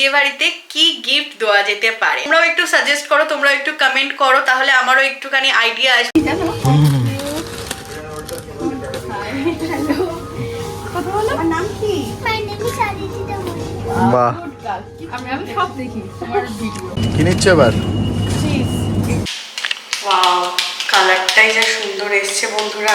বিয়ে বাড়িতে কি গিফট দেওয়া যেতে পারে? তোমরাও একটু সাজেস্ট করো তোমরা একটু কমেন্ট করো তাহলে আমারও একটুখানি আইডিয়া আসবে নাম কি. বাহ। আমি আমি সব দেখি তোমার ভিডিও কি নিচ্ছ এবার? ওয়াও কালারটাই যা সুন্দর এসছে বন্ধুরা।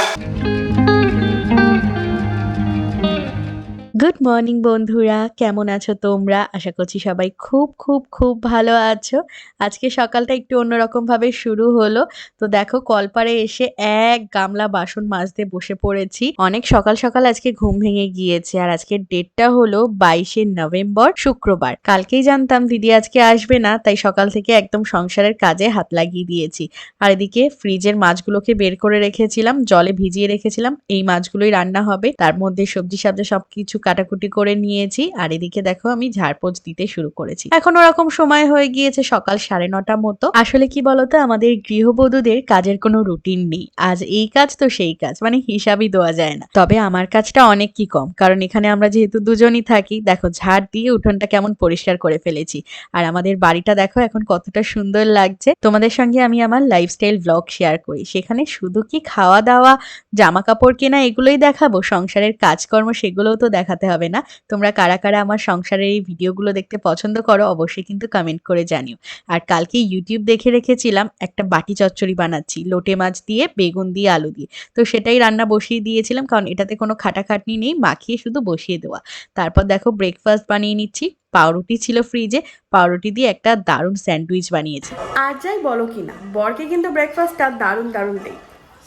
গুড মর্নিং বন্ধুরা। কেমন আছো তোমরা? আশা করছি সবাই খুব খুব খুব ভালো আছো। আজকে সকালটা একটু অন্যরকমভাবে শুরু হলো। তো দেখো, কলপারে এসে এক গামলা বাসন মাজতে বসে পড়েছি। অনেক সকাল সকাল আজকে ঘুম ভেঙে গিয়েছে। আর আজকের ডেটটা হলো বাইশে নভেম্বর, শুক্রবার। কালকেই জানতাম দিদি আজকে আসবে না, তাই সকাল থেকে একদম সংসারের কাজে হাত লাগিয়ে দিয়েছি। আর এদিকে ফ্রিজের মাছগুলোকে বের করে রেখেছিলাম, জলে ভিজিয়ে রেখেছিলাম। এই মাছগুলোই রান্না হবে। তার মধ্যে সবজি সাবজা সবকিছু কাটাকুটি করে নিয়েছি। আর এদিকে দেখো আমি ঝাড়পোঁচ দিতে শুরু করেছি। এখন ওরকম সময় হয়ে গিয়েছে সকাল সাড়ে নটা মতো। আসলে কি বলতো, আমাদের গৃহবধূদের কাজের কোনো রুটিন নেই। আজ এই কাজ তো সেই কাজ মানে হিসাবই দেওয়া যায় না। তবে আমার কাজটা অনেক কি কম, কারণ এখানে আমরা যেহেতু দুজনই থাকি, দেখো ঝাড় দিয়ে উঠোনটা কেমন পরিষ্কার করে ফেলেছি। আর আমাদের বাড়িটা দেখো এখন কতটা সুন্দর লাগছে। তোমাদের সঙ্গে আমি আমার লাইফস্টাইল ব্লগ শেয়ার করি। সেখানে শুধু কি খাওয়া দাওয়া জামা কাপড় কেনা এগুলোই দেখাবো, সংসারের কাজকর্ম সেগুলোও তো দেখাতে হবে না। তোমরা কারা কারা আমার সংসারের এই ভিডিওগুলো দেখতে পছন্দ করো অবশ্যই কিন্তু কমেন্ট করে জানিও। আর কালকে ইউটিউব দেখে রেখেছিলাম একটা বাটি চচ্চড়ি বানাচ্ছি লোটে মাছ দিয়ে বেগুন দিয়ে আলু দিয়ে। তো সেটাই রান্না বসিয়ে দিয়েছিলাম কারণ এটাতে কোনো খাটাখাটনি নেই মাখিয়ে শুধু বসিয়ে দেওয়া। তারপর দেখো ব্রেকফাস্ট বানিয়ে নিচ্ছি পাউরুটি ছিল ফ্রিজে পাউরুটি দিয়ে একটা দারুণ স্যান্ডউইচ বানিয়েছি। আর যাই বলো কি না বরকে কিন্তু ব্রেকফাস্টটা দারুণ দারুণ দেই।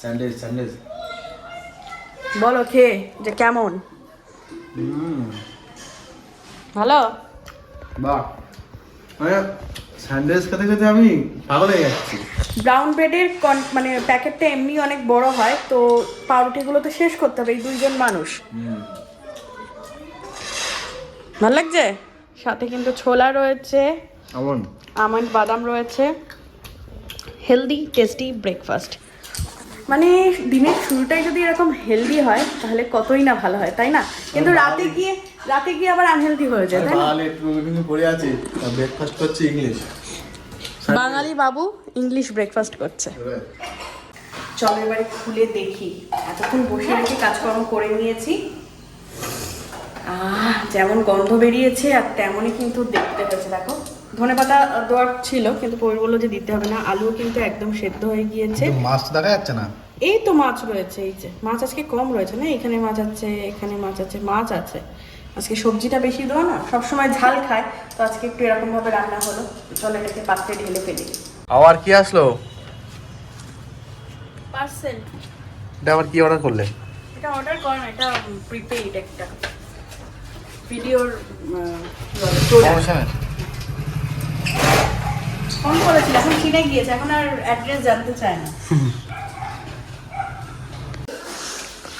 স্যান্ডউইচ স্যান্ডউইচ বলো খেয়ে যে কেমন? ভালো? বাহ মানে স্যান্ডউইচ খেতে খেতে আমি পাগল হয়ে যাচ্ছি। ব্রাউন ব্রেডের মানে প্যাকেটটা এমনি অনেক বড় হয় তো পাউরুটিগুলো তো শেষ করতে হবে এই দুইজন মানুষ। ভালো লাগছে? সাথে কিন্তু ছোলা রয়েছে। আমন আমন্ড বাদাম রয়েছে। Healthy tasty breakfast. মানে দিনের শুরুটাই যদি এরকম হেলদি হয় তাহলে কতই না ভালো হয় তাই না? কিন্তু রাতে গিয়ে রাতে গিয়ে আবার আনহেলদি হয়ে যায় তাই না? বাঙালি পড়ে আছি ব্রেকফাস্ট করছি ইংলিশ বাঙালি বাবু ইংলিশ ব্রেকফাস্ট করছে। চলো এবারে খুলে দেখি। এতক্ষণ বসে রেখে কাজকর্ম করে নিয়েছি। আহ যেমন গন্ধ বেরিয়েছে আর তেমনই কিন্তু দেখতে হয়েছে দেখো। ধনে পাতা দেওয়ার ছিল কিন্তু পরে বলল যে দিতে হবে না। আলুও কিন্তু একদম সেদ্ধ হয়ে গিয়েছে। মাছ দেখা যাচ্ছে না। এই তো মাছ রয়েছে এই যে। মাছ আজকে কম রয়েছে না? এখানে মাছ আছে এখানে মাছ আছে মাছ আছে। আজকে সবজিটা বেশি দেওয়া না সবসময় ঝাল খায়। তো আজকে একটু এরকম ভাবে রান্না হলো। চলো এটাকে পাত্রে ঢেলে ফেলি। আবার কি আসলো? পার্সেল। এটা আবার কি অর্ডার করলে? এটা অর্ডার কর না এটা প্রিপেইড একটা। ভিডিওর সমস্যা। ফোন করেছিল এখন কিনে গিয়েছে এখন আর অ্যাড্রেস জানতে চায় না।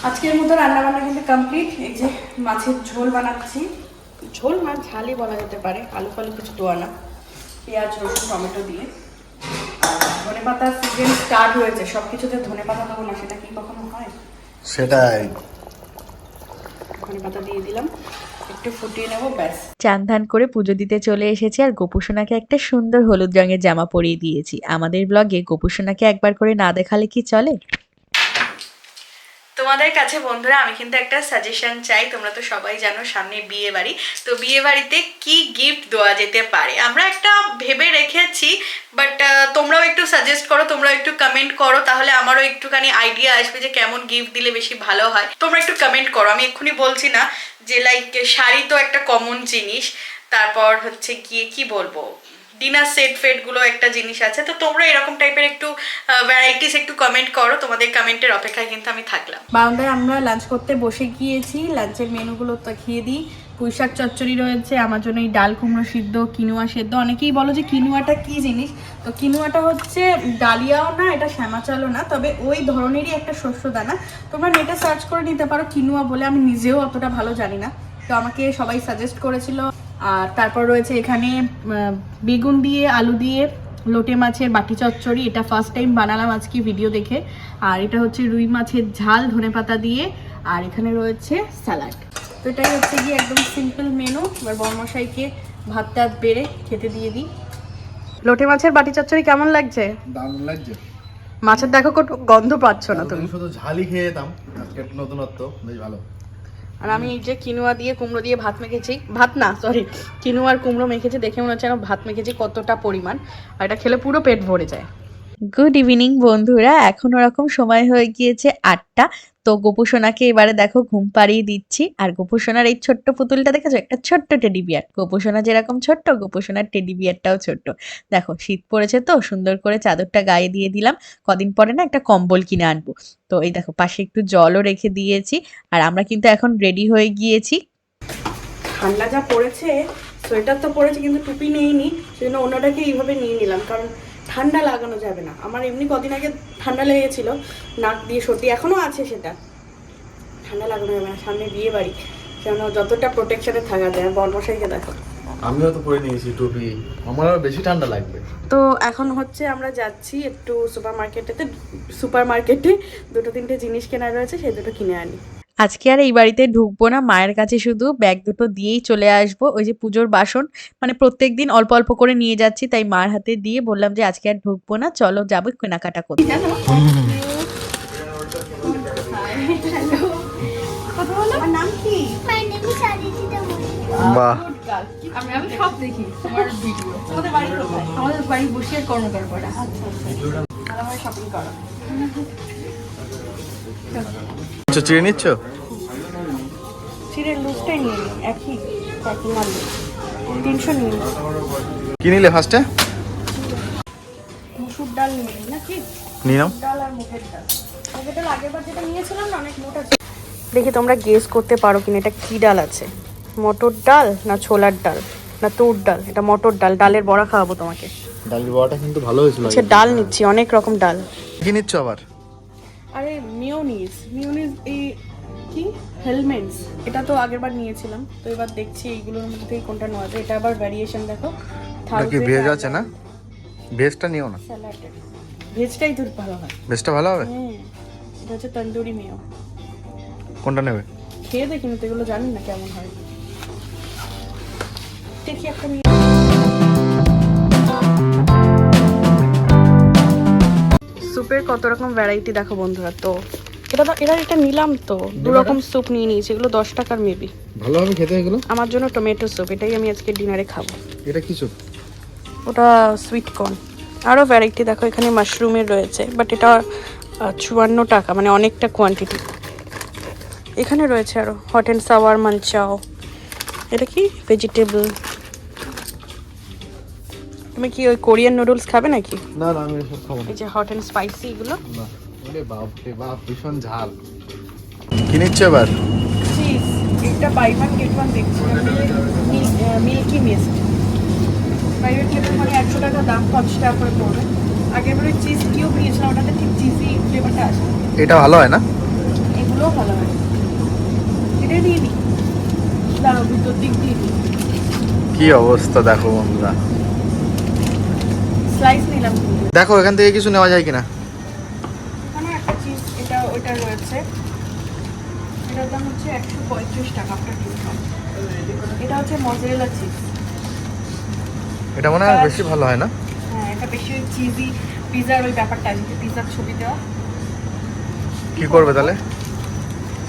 আজকের মতো রান্না বান্না কিন্তু কমপ্লিট এই যে মাছের ঝোল বানাচ্ছি। ঝোল না ঝালই বলা যেতে পারে আলু ফালু কিছু দেওয়া না। পেঁয়াজ রসুন টমেটো দিয়ে। ধনে পাতার সিজন স্টার্ট হয়েছে সব কিছুতে ধনে পাতা দেবো না সেটা কি কখনো হয়? সেটাই। ধনে পাতা দিয়ে দিলাম। একটু ফুটিয়ে নেব, ব্যাস। চান ধান করে পুজো দিতে চলে এসেছি আর গোপুসোনাকে একটা সুন্দর হলুদ রঙের জামা পরিয়ে দিয়েছি। আমাদের ব্লগে গোপুসোনাকে একবার করে না দেখালে কি চলে? তোমাদের কাছে বন্ধুরা, আমি কিন্তু একটা সাজেশন চাই, তোমরা তো সবাই জানো সামনে বিয়ে বাড়ি তো বিয়ে বাড়িতে কি গিফট দেওয়া যেতে পারে? আমরা একটা ভেবে রেখেছি বাট তোমরাও একটু সাজেস্ট করো, তোমরাও একটু কমেন্ট করো, তাহলে আমারও একটুখানি আইডিয়া আসবে যে কেমন গিফট দিলে বেশি ভালো হয়। তোমরা একটু কমেন্ট করো, আমি এক্ষুনি বলছি না যে লাইক শাড়ি তো একটা কমন জিনিস, তারপর হচ্ছে গিয়ে কি বলব? ডিনার সেট ফেটগুলো একটা জিনিস আছে। তো তোমরা এরকম টাইপের একটু ভ্যারাইটিস একটু কমেন্ট করো, তোমাদের কমেন্টের অপেক্ষায় কিন্তু আমি থাকলাম। বারান্দায় আমরা লাঞ্চ করতে বসে গিয়েছি। লাঞ্চের মেনুগুলো দেখিয়ে দিই। পুঁই শাক চচ্চড়ি রয়েছে, আমার জন্য এই ডাল কুমড়ো সিদ্ধ, কিনুয়া সেদ্ধ। অনেকেই বলো যে কিনুয়াটা কি জিনিস? তো কিনুয়াটা হচ্ছে ডালিয়াও না, এটা শ্যামা চালও না, তবে ওই ধরনেরই একটা শস্য দানা। তোমরা নেটে সার্চ করে নিতে পারো কিনুয়া বলে, আমি নিজেও অতটা ভালো জানি না। তো আমাকে সবাই সাজেস্ট করেছিল। আর তারপর রয়েছে এখানে বেগুন দিয়ে আলু দিয়ে লোটে মাছের বাটি চচ্চড়ি এটা ফার্স্ট টাইম বানালাম আজকে ভিডিও দেখে। আর এটা হচ্ছে রুই মাছের ঝাল ধনেপাতা দিয়ে। আর এখানে রয়েছে স্যালাড। তো এটাই হচ্ছে গিয়ে একদম সিম্পল মেনু এবার বর্মশাইকে ভাত টাত বেড়ে খেতে দিয়ে দিই। লোটে মাছের বাটি চচ্চড়ি কেমন লাগছে? দারুণ লাগছে। মাছের দেখো কত গন্ধ পাচ্ছ না তুমি। শুধু ঝালই খেয়ে যেতাম। আজকে নতুনত্ব বেশ ভালো। আর আমি এই যে কিনুয়া দিয়ে কুমড়ো দিয়ে ভাত মেখেছি, ভাত না সরি কিনুয়ার কুমড়ো মেখেছি, দেখে মনে হচ্ছে যেন ভাত মেখেছি কতটা পরিমাণ। আর এটা খেলে পুরো পেট ভরে যায়। গুড ইভিনিং বন্ধুরা। এখন ওরকম সময় হয়ে গিয়েছে আটটা। তো গোপুসোনাকে এবারে দেখো ঘুম পাড়িয়ে দিচ্ছি। আর গোপুসোনার এই ছোট্ট পুতুলটা দেখেছ? একটা ছোট্ট টেডি বিয়ার গোপুসোনা যেরকম ছোট্ট, গোপুসোনার টেডি বিয়ারটাও ছোট্ট। দেখো, শীত পড়েছে তো, সুন্দর করে চাদরটা গায়ে দিয়ে দিলাম। কদিন পরে না একটা কম্বল কিনে আনব। তো এই দেখো, পাশে একটু জলও রেখে দিয়েছি। আর আমরা কিন্তু এখন রেডি হয়ে গিয়েছি। ঠান্ডা যা পড়েছে সোয়েটার তো পড়েছে, কিন্তু টুপি নিইনি। সেজন্য অন্যটাকে এইভাবে নিয়ে নিলাম। কারণ ঠান্ডা লাগানো যাবে না। আমার এমনি কদিন আগে ঠান্ডা লেগেছিল নাক দিয়ে সর্দি এখনও আছে সেটা। ঠান্ডা লাগানো যাবে না সামনে বিয়ে বাড়ি। কেন যতটা প্রোটেকশনে থাকা যায় বর্মশাইকে দেখো। আমিও তো পরে নিয়েছি টুপি। আমার বেশি ঠান্ডা লাগবে। তো এখন হচ্ছে আমরা যাচ্ছি একটু সুপার মার্কেটেতে সুপার মার্কেটে দুটো তিনটে জিনিস কেনা রয়েছে সেই দুটো কিনে আনি। আজকে আর এই বাড়িতে ঢুকবো না মায়ের কাছে শুধু ব্যাগ দুটো দিয়েই চলে আসব। ওই যে পুজোর বাসন মানে প্রত্যেক দিন অল্প অল্প করে নিয়ে যাচ্ছি তাই মার হাতে দিয়ে বললাম যে আজকে আর ঢুকবো না চলো যাব কেনাকাটা করতে। আমার নাম কি মাই নেম ইজ আদিতিতা বাহ। আমি আমি সব দেখি তোমার ভিডিও আমাদের বাড়ি কোথায়? আমাদের বাড়ি বসিয়ে কর্ণকার পাড়া আর আমার শপিং করো। চিড়ে নিচ্ছ? চিড়ের লুজটাই নিয়ে একই তিনশো নিয়ে কি নিলে ফার্স্টে মুসুর ডাল নিয়ে নাকি? নিয়ে নাও। ডাল আর মুগের ডাল। মুগের ডাল আগেরবার যেটা নিয়েছিলাম না অনেক মোটা দেখি তোমরা গেস করতে পারো কিনা এটা কি ডাল আছে? মটর ডাল না ছোলার ডাল? না তুর ডাল? এটা মটর ডাল ডালের বড়া খাওয়াবো তোমাকে। ডালের বড়াটা কিন্তু ভালো হয়েছিল আচ্ছা ডাল নিচ্ছি অনেক রকম ডাল। কি নিচ্ছ আবার? আরে মিওনিজ মিওনিজ এই কি? হেলমেটস। এটা তো আগেরবার নিয়েছিলাম। তো এবার দেখছি এইগুলোর মধ্যে কোনটা নেওয়া যায়। এটা আবার ভ্যারিয়েশন দেখো। নাকি ভেজ আছে না? ভেজটা নিও না। ভেজটাই তো ভালো হয়। ভেজটা ভালো হবে? হ্যাঁ। এটা হচ্ছে তন্দুরি মেয় কোনটা নেবে? খেয়ে দেখিনি তো এগুলো জানি না কেমন হয়। দেখি একটা নিয়ে স্যুপের কত রকম ভ্যারাইটি দেখো বন্ধুরা তো এটা তো এরা এটা নিলাম তো। দু রকম স্যুপ নিয়ে নিয়েছি এগুলো দশ টাকার মেবি ভালো হবে খেতে এগুলো? আমার জন্য টমেটো স্যুপ এটাই আমি আজকে ডিনারে খাব। এটা কি স্যুপ ওটা সুইট কর্ন আরও ভ্যারাইটি দেখো এখানে মাশরুমের রয়েছে বাট এটা চুয়ান্ন টাকা মানে অনেকটা কোয়ান্টিটি এখানে রয়েছে আরও হট অ্যান্ড সাওয়ার মানচাও এটা কি? ভেজিটেবল তুমি কি ওই কোরিয়ান নুডলস খাবে নাকি? না না আমি এসব খাব এই যে হট অ্যান্ড স্পাইসি এগুলো? না। ওরে বাপ রে বাপ ভীষণ ঝাল। কি নিচ্ছ এবার? চিজ এটা বাই ওয়ান গেট ওয়ান দেখছি। Milky mist. প্রাইভেট লেভেল মানে একশো টাকা দাম পঞ্চাশ টাকা করে পড়বে। আগের বারে চিজ কিউব নিয়েছিলাম ওটাতে ঠিক চিজি ফ্লেভারটা আসে এটা ভালো হয় না? এগুলোও ভালো হয়। এটা দিয়ে দিই। দাঁড়াও ভিতর দিক দিয়ে দিই। কি অবস্থা দেখো বন্ধুরা। স্লাইস নিলাম। দেখো এখান থেকে কিছু নেওয়া যায় কিনা? ওইটা রয়েছে। এটার দাম হচ্ছে একশো পঁয়ত্রিশ টাকা আপনার ডিসকাউন্ট এটা হচ্ছে মজারেলা চিজ এটা মনে হয় বেশি ভালো হয় না? হ্যাঁ এটা বেশি চিজি পিজার ওই ব্যাপারটা আছে পিজার ছবি দেওয়া। কি করবে তাহলে?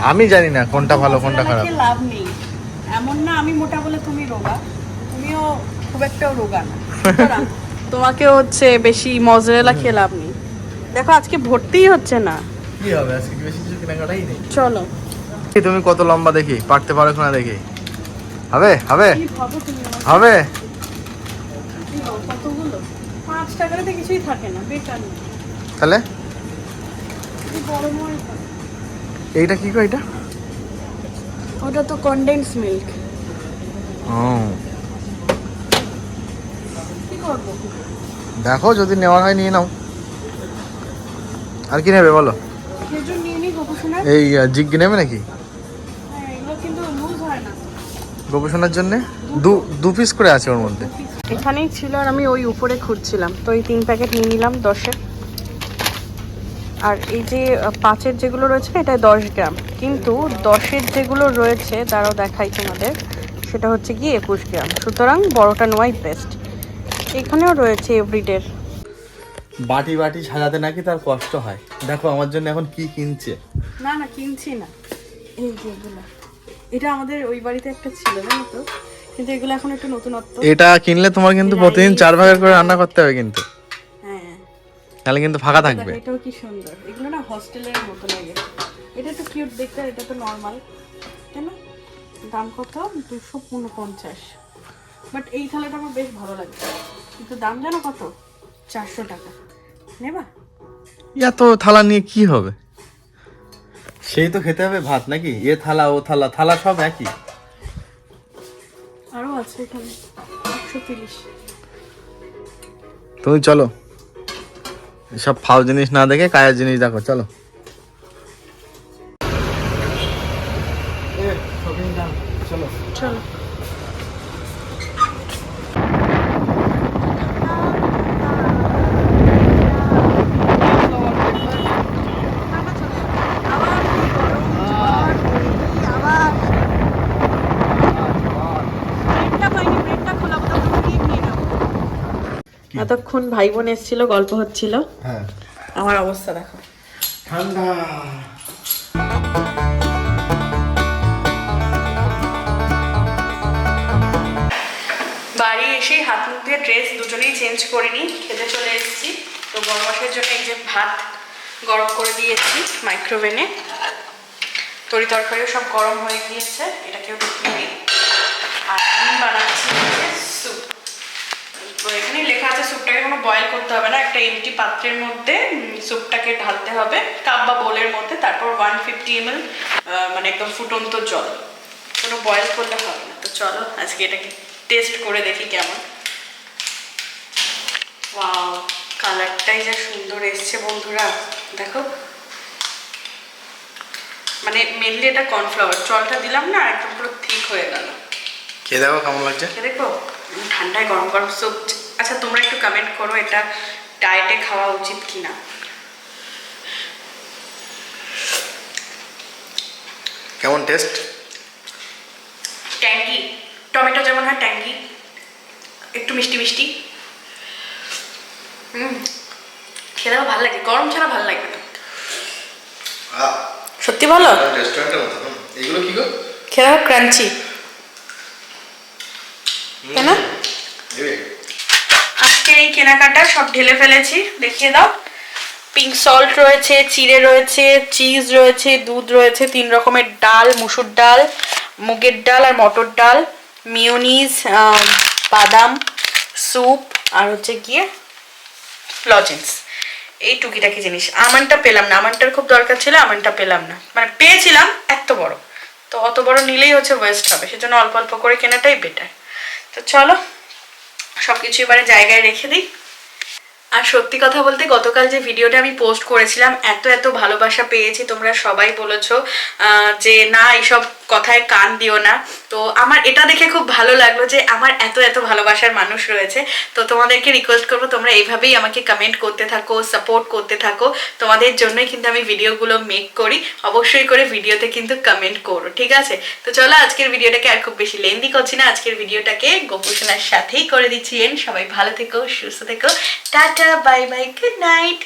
আমি জানি না কোনটা ভালো কোনটা খারাপ। লাভ নেই। এমন না আমি মোটা বলে তুমি রোগা। তুমিও খুব একটা রোগা না। তোমাকে হচ্ছে বেশি মজরেলা খেয়ে লাভ নেই। দেখো আজকে ভর্তিই হচ্ছে না। কি হবে? আজকে বেশি কিছু কেনাকাটাই নেই? চলো। তুমি কত লম্বা দেখি পারতে পারো কিনা দেখি। হবে? হবে? কি হবে? কি ভাবো, কতগুলো? পাঁচ টাকাতে কিছুই থাকে না বেকার না তাহলে? কি। এইটা কি গো এটা? ওটা তো কনডেন্স মিল্ক ও। দেখো যদি নেওয়া হয় নিয়ে নাও। আর কি নেবে বলো? এই জিগ্গি নেবে নাকি? হ্যাঁ হয় গবেষণার জন্য? দু দু পিস করে আছে ওর মধ্যে। এখানেই ছিল আর আমি ওই উপরে খুঁজছিলাম। তো এই তিন প্যাকেট নিয়ে নিলাম দশের আর এই যে পাঁচের যেগুলো রয়েছে না এটা দশ গ্রাম। কিন্তু দশের যেগুলো রয়েছে তারাও দেখাই তোমাদের সেটা হচ্ছে কি একুশ গ্রাম। সুতরাং বড়টা নেওয়াই বেস্ট এখানেও রয়েছে এভরিডের বাটি বাটি সাজাতে নাকি তার কষ্ট হয়? দেখো আমার জন্য এখন কি কিনছে। না না কিনছি না। এই যে এগুলো। এটা আমাদের ওই বাড়িতে একটা ছিল জানো তো? কিন্তু এগুলো এখন একটু নতুনত্ব। এটা কিনলে তোমার কিন্তু প্রতিদিন চার ভাগের করে রান্না করতে হবে কিন্তু। হ্যাঁ। তাহলে কিন্তু ফাঁকা থাকবে। এটাও কি সুন্দর। এগুলো না হস্টেলের মতো লাগে। এটা তো কিউট দেখতে এটা তো নর্মাল কেন দাম কত? দুশো উনপঞ্চাশ। বাট এই থালাটা আমার বেশ ভালো লাগছে। কিন্তু দাম জানো কত? চারশো টাকা। নেবা? এত থালা নিয়ে কি হবে? সেই তো খেতে হবে ভাত নাকি? এ থালা ও থালা থালা সব একই। আরও আছে এখানে একশো তিরিশ। তুমি চলো। এসব ফাও জিনিস না দেখে কায়ের জিনিস দেখো চলো। এতক্ষণ ভাই বোন এসেছিল গল্প হচ্ছিল। হ্যাঁ। আমার অবস্থা দেখো। ঠান্ডা। বাড়ি এসে হাত মুখ দিয়ে ড্রেস দুজনেই চেঞ্জ করে নিই খেতে চলে এসেছি। তো গরম জন্য এই যে ভাত গরম করে দিয়েছি মাইক্রোওভেনে তরি তরকারিও সব গরম হয়ে গিয়েছে এটাকেও ঢুকিয়ে দিই আর আমি বানাচ্ছি স্যুপ তো এখানে লেখা আছে স্যুপটাকে কোনো বয়েল করতে হবে না একটা এমটি পাত্রের মধ্যে স্যুপটাকে ঢালতে হবে কাপ বা বোলের মধ্যে তারপর ওয়ান ফিফটি এম মানে একদম ফুটন্ত জল। কোনো বয়েল করলে হবে না। তো চলো আজকে এটাকে টেস্ট করে দেখি কেমন। ওয়াও কালারটাই যা সুন্দর এসছে বন্ধুরা। দেখো। মানে মেনলি এটা কর্নফ্লাওয়ার জলটা দিলাম না একদম পুরো ঠিক হয়ে গেল। খেয়ে দেখো কেমন লাগছে। খেয়ে দেখো। ঠান্ডায় গরম গরম স্যুপ আচ্ছা তোমরা একটু কমেন্ট করো এটা ডায়েটে খাওয়া উচিত কিনা? কেমন টেস্ট ট্যাঙ্কি টমেটো যেমন হয় ট্যাঙ্কি একটু মিষ্টি মিষ্টি। হুম খেলেও ভালো লাগে। গরম ছাড়া ভালো লাগবে না। সত্যি ভালো রেস্টুরেন্টের মতো। এগুলো কি গো? খেলেও ক্রাঞ্চি তাই না আজকে এই কেনাকাটা সব ঢেলে ফেলেছি দেখিয়ে দাও। পিঙ্ক সল্ট রয়েছে চিড়ে রয়েছে চিজ রয়েছে দুধ রয়েছে তিন রকমের ডাল মুসুর ডাল মুগের ডাল আর মটর ডাল মিওনিজ বাদাম স্যুপ আর হচ্ছে গিয়ে লজেন্স এই টুকিটাকি জিনিস। আমানটা পেলাম না। আমানটার খুব দরকার ছিল আমানটা পেলাম না। মানে পেয়েছিলাম এত বড়। তো অত বড় নিলেই হচ্ছে ওয়েস্ট হবে। সেজন্য অল্প অল্প করে কেনাটাই বেটার তো চলো সব কিছু এবারে জায়গায় রেখে দিই। আর সত্যি কথা বলতে গতকাল যে ভিডিওটা আমি পোস্ট করেছিলাম, এত এত ভালোবাসা পেয়েছি তোমরা সবাই বলেছ যে না, এইসব কথায় কান দিও না। তো আমার এটা দেখে খুব ভালো লাগল যে আমার এত এত ভালোবাসার মানুষ রয়েছে। তো তোমাদেরকে রিকোয়েস্ট করব, তোমরা এইভাবেই আমাকে কমেন্ট করতে থাকো সাপোর্ট করতে থাকো। তোমাদের জন্যই কিন্তু আমি ভিডিওগুলো মেক করি। অবশ্যই করে ভিডিওতে কিন্তু কমেন্ট করো, ঠিক আছে? তো চলো, আজকের ভিডিওটাকে আর খুব বেশি লেন্দি করছি না। আজকের ভিডিওটাকে গোপুসোনার সাথেই করে দিচ্ছি। এন সবাই ভালো থেকো, সুস্থ থেকো। Ta ta bye bye good night